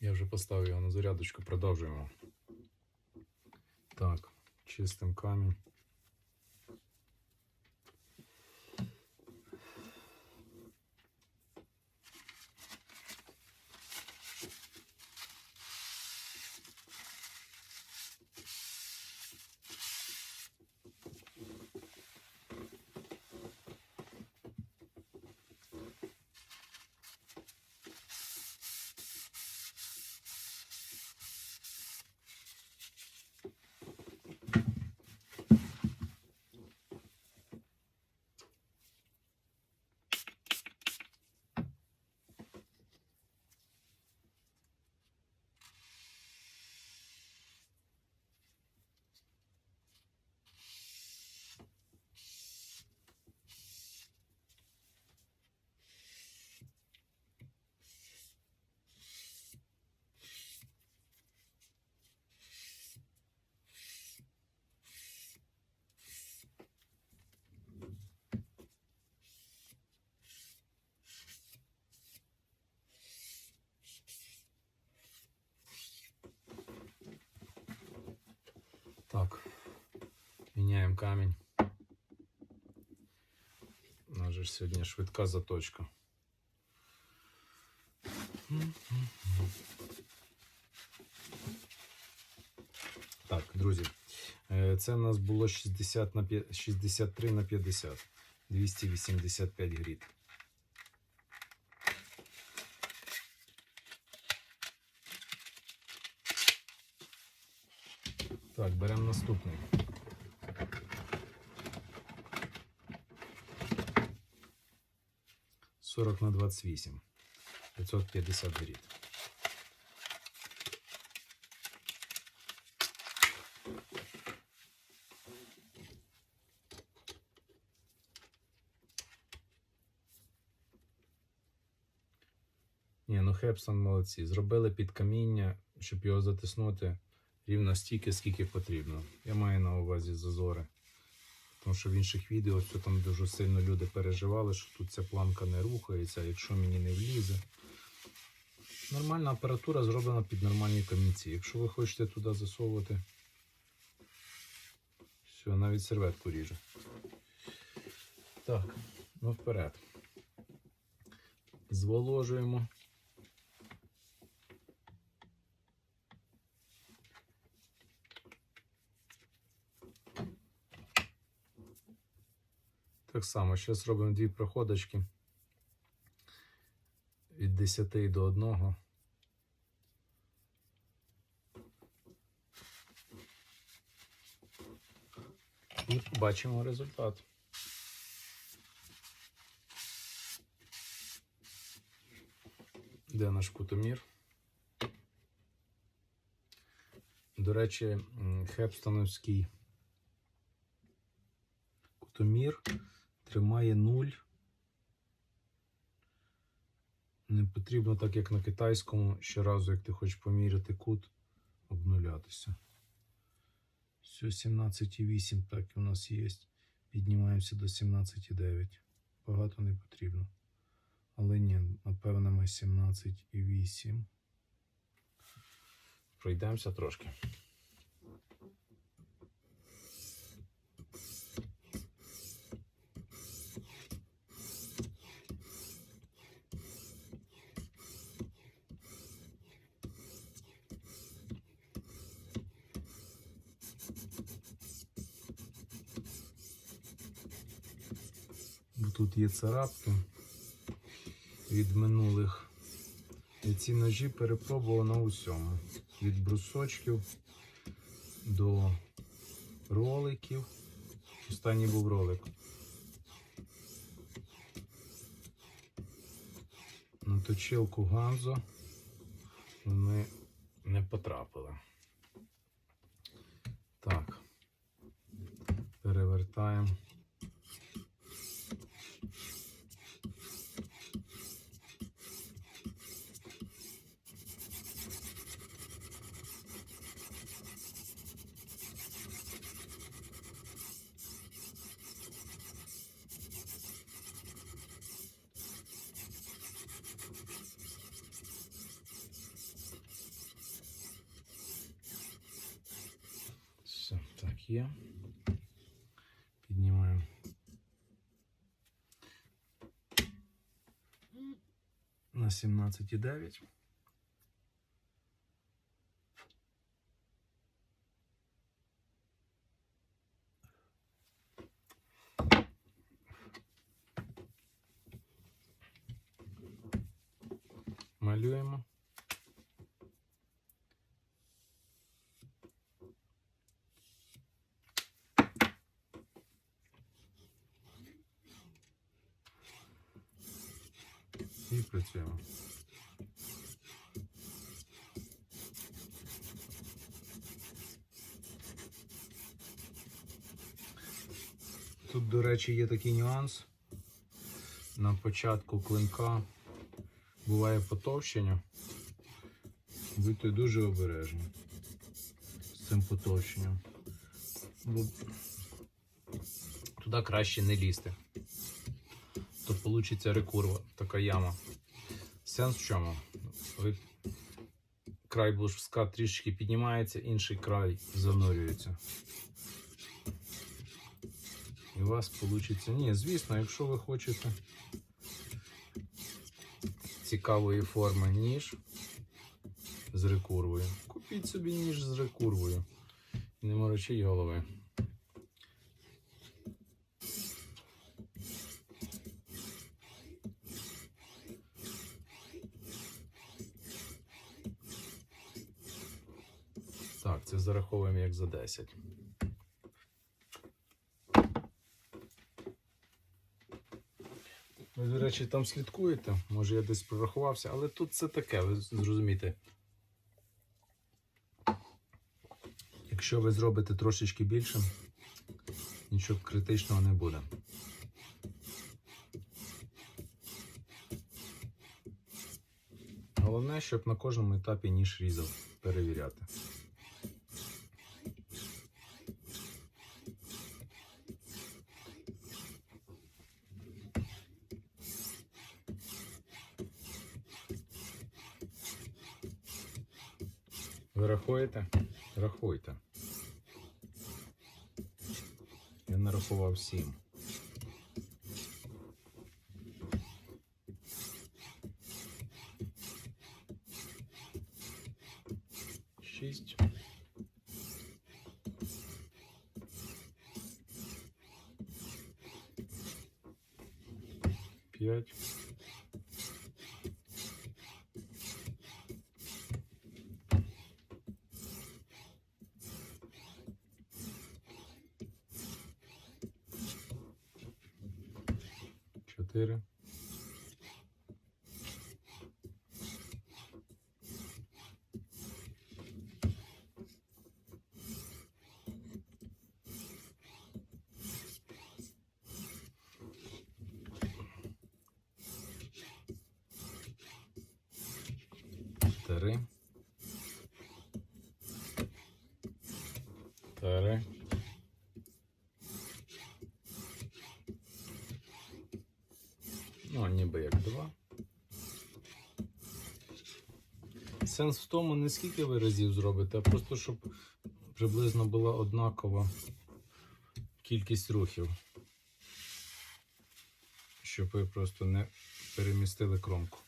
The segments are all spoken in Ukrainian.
Я вже поставив його на зарядочку, продовжуємо. Так, чистим камінь. Так, міняємо камінь. У нас же ж сьогодні швидка заточка. Так, друзі, е, це у нас було 60 на п'я- 63 на 50, 285 гріт. Так, беремо наступний. Сорок на двадцять вісім. 550 гріт. Ні, ну Хепсон молодці. Зробили під каміння, щоб його затиснути рівно стільки, скільки потрібно. Я маю на увазі зазори. Тому що в інших відео що там дуже сильно люди переживали, що тут ця планка не рухається, якщо мені не влізе. Нормальна апаратура зроблена під нормальні камінці. Якщо ви хочете туди засовувати, все, навіть серветку ріже. Так, ну вперед. Зволожуємо. Так само, зараз робимо дві проходочки від 10 до 1. І бачимо результат. Де наш кутомір? До речі, Хепстоновський кутомір тримає 0. Не потрібно, так як на китайському, щоразу, як ти хочеш поміряти кут, обнулятися. Все, 17,8 так і у нас є. Піднімаємося до 17,9. Багато не потрібно. Але ні, напевно, ми 17,8. Пройдемося трошки. Тут є царапки від минулих. І ці ножі перепробував на усьому. Від брусочків до роликів. Останній був ролик. На точилку Ганзо вони не потрапили. Так. Перевертаємо. є. Піднімаємо. На 17,9. Малюємо. Працюємо. Тут, до речі, є такий нюанс. На початку клинка буває потовщення. Будьте дуже обережні з цим потовщенням. Бо туди краще не лізти. То вийде рекурва, така яма. Сенс в чому? Ви край блужка трішки піднімається, інший край занурюється. І у вас вийде. Ні, звісно, якщо ви хочете цікавої форми ніж з рекурвою, купіть собі ніж з рекурвою. Не морочіть голови. Так, це зараховуємо як за 10. Ви, до речі, там слідкуєте. Може я десь прорахувався, але тут це таке, ви зрозумієте. Якщо ви зробите трошечки більше, нічого критичного не буде. Головне, щоб на кожному етапі ніж різав перевіряти. Ви рахуєте? Рахуйте. Я нарахував сім. Шість. П'ять. Ну, ніби як два. Сенс в тому, не скільки ви разів зробите, а просто щоб приблизно була однакова кількість рухів. Щоб ви просто не перемістили кромку.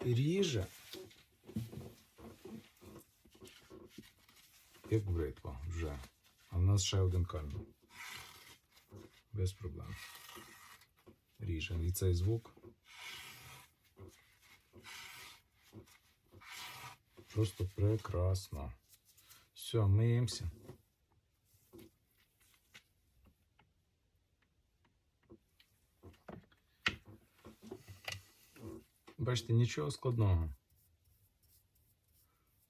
Ріже. Як бритва вже. А в нас ще один камінь. Без проблем. Ріже. І цей звук. Просто прекрасно. Все, миємося. Бачите, нічого складного.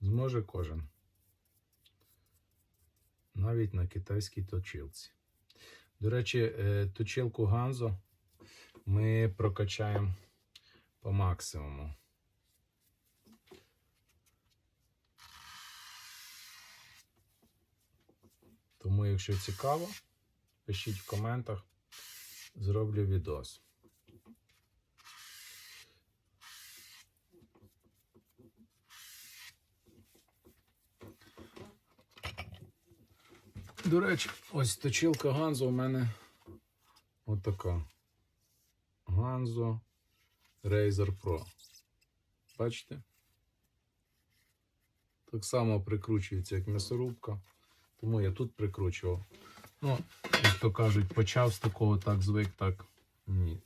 Зможе кожен. Навіть на китайській точилці. До речі, е, точилку Ганзо ми прокачаємо по максимуму. Тому, якщо цікаво, пишіть в коментах, зроблю відос. До речі, ось точилка Ганзо у мене отака. Ганзо Razer Pro. Бачите? Так само прикручується, як м'ясорубка. Тому я тут прикручував. Ну, як то кажуть, почав з такого, так звик, так. Ні,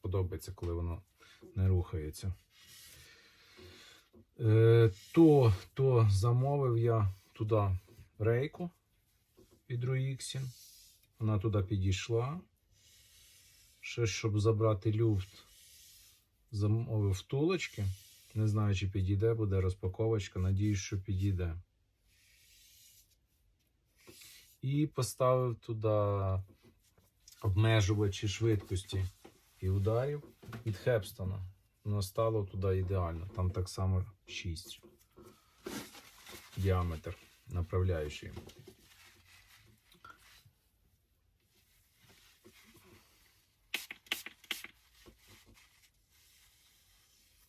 подобається, коли воно не рухається. Е, то, то замовив я туди рейку від Ruixin. Вона туди підійшла. Ще, щоб забрати люфт, замовив втулочки. Не знаю, чи підійде, буде розпаковочка. Надіюсь, що підійде. І поставив туди обмежувачі швидкості і ударів від Хепстона. Воно стало туди ідеально. Там так само 6 діаметр направляючий.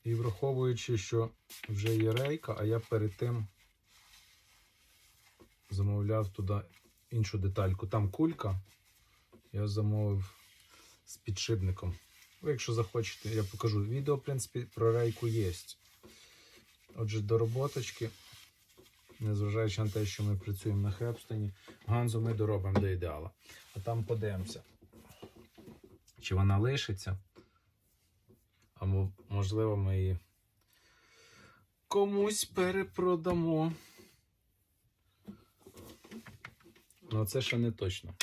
І враховуючи, що вже є рейка, а я перед тим замовляв туди іншу детальку. Там кулька. Я замовив з підшипником. Ви, якщо захочете, я покажу. Відео, в принципі, про рейку є. Отже, до роботочки, незважаючи на те, що ми працюємо на Хепстоні, Ганзу ми доробимо до ідеала. А там подивимося, чи вона лишиться. Або, можливо, ми її комусь перепродамо. Ну, це ще не точно.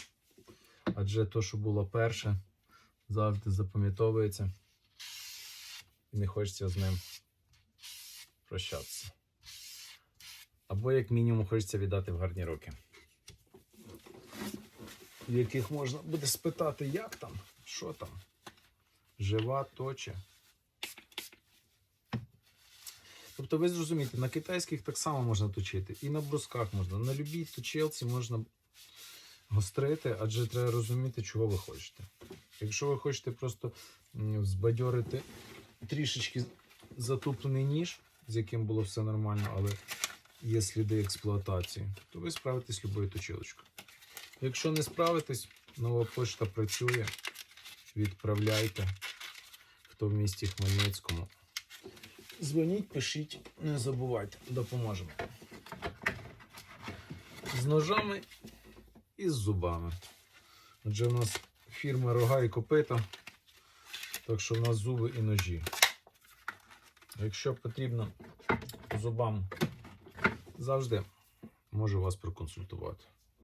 Адже то, що було перше, завжди запам'ятовується. І не хочеться з ним прощатися. Або, як мінімум, хочеться віддати в гарні роки. В яких можна буде спитати, як там, що там, жива, точе. Тобто, ви зрозумієте, на китайських так само можна точити, і на брусках можна, на любій точилці можна гострити, адже треба розуміти, чого ви хочете. Якщо ви хочете просто збадьорити трішечки затуплений ніж, з яким було все нормально, але є сліди експлуатації, то ви справитесь з любою точилочкою. Якщо не справитесь, нова пошта працює. Відправляйте, хто в місті Хмельницькому. Дзвоніть, пишіть, не забувайте, допоможемо. З ножами і з зубами. Отже, у нас фірма рога і копита, так що в нас зуби і ножі. Якщо потрібно по зубам, завжди можу вас проконсультувати.